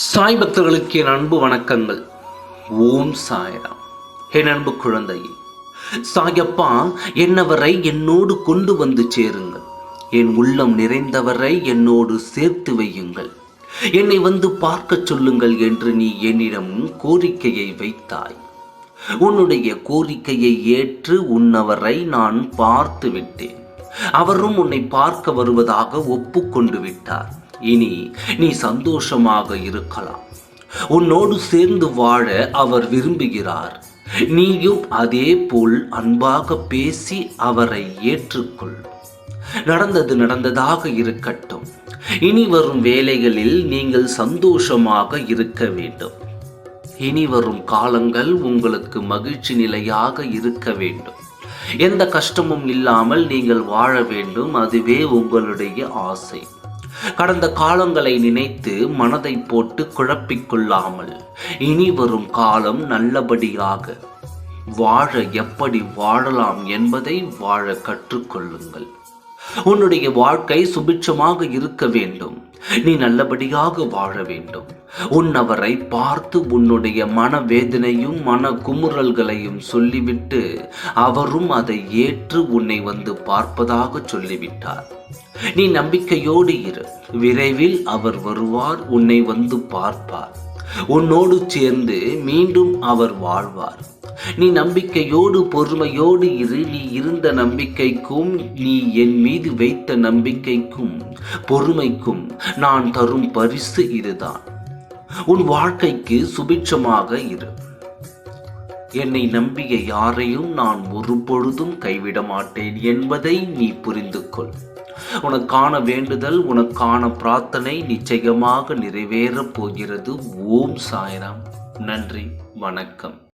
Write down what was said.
சாய் பக்தர்களுக்கு என் அன்பு வணக்கங்கள். ஓம் சாய்ராம். என் அன்பு குழந்தையே சாயப்பா என்னவரை என்னோடு கொண்டு வந்து சேருங்கள். என் உள்ளம் நிறைந்தவரை என்னோடு சேர்த்து வையுங்கள். என்னை வந்து பார்க்க சொல்லுங்கள் என்று நீ என்னிடம் கோரிக்கையை வைத்தாய். உன்னுடைய கோரிக்கையை ஏற்று உன்னவரை நான் பார்த்து விட்டேன். அவரும் உன்னை பார்க்க வருவதாக ஒப்புக்கொண்டு விட்டார். இனி நீ சந்தோஷமாக இருக்கலாம். உன்னோடு சேர்ந்து வாழ அவர் விரும்புகிறார். நீயும் அதே போல் அன்பாக பேசி அவரை ஏற்றுக்கொள். நடந்தது நடந்ததாக இருக்கட்டும். இனி வரும் வேலைகளில் நீங்கள் சந்தோஷமாக இருக்க வேண்டும். இனி வரும் காலங்கள் உங்களுக்கு மகிழ்ச்சி நிலையாக இருக்க வேண்டும். எந்த கஷ்டமும் இல்லாமல் நீங்கள் வாழ வேண்டும். அதுவே உங்களுடைய ஆசை. கடந்த காலங்களை நினைத்து மனதை போட்டு குழப்பிக்கொள்ளாமல் இனி வரும் காலம் நல்லபடியாக வாழ எப்படி வாழலாம் என்பதை வாழ கற்றுக்கொள்ளுங்கள். உன்னுடைய வாழ்க்கை சுபிட்சமாக இருக்க வேண்டும். நீ நல்லபடியாக வாழ வேண்டும். உன்னவரை பார்த்து உன்னுடைய மனவேதனையும் மன குமுறல்களையும் சொல்லிவிட்டு அவரும் அதை ஏற்று உன்னை வந்து பார்ப்பதாக சொல்லிவிட்டார். நீ நம்பிக்கையோடு இரு. விரைவில் அவர் வருவார் உன்னை வந்து பார்ப்பார். உன்னோடு சேர்ந்து மீண்டும் அவர் வாழ்வார். நீ நம்பிக்கையோடு பொறுமையோடு இரு. நீ இருந்த நம்பிக்கைக்கும் நீ என் மீது வைத்த நம்பிக்கைக்கும் பொறுமைக்கும் நான் தரும் பரிசு இதுதான். உன் வாழ்க்கைக்கு சுபிட்சமாக இரு. என்னை நம்பிய யாரையும் நான் ஒரு பொழுதும் கைவிட மாட்டேன் என்பதை நீ புரிந்து கொள் உனக்கான வேண்டுதல் உனக்கான பிரார்த்தனை நிச்சயமாக நிறைவேறப் போகிறது. ஓம் சாய்ராம். நன்றி. வணக்கம்.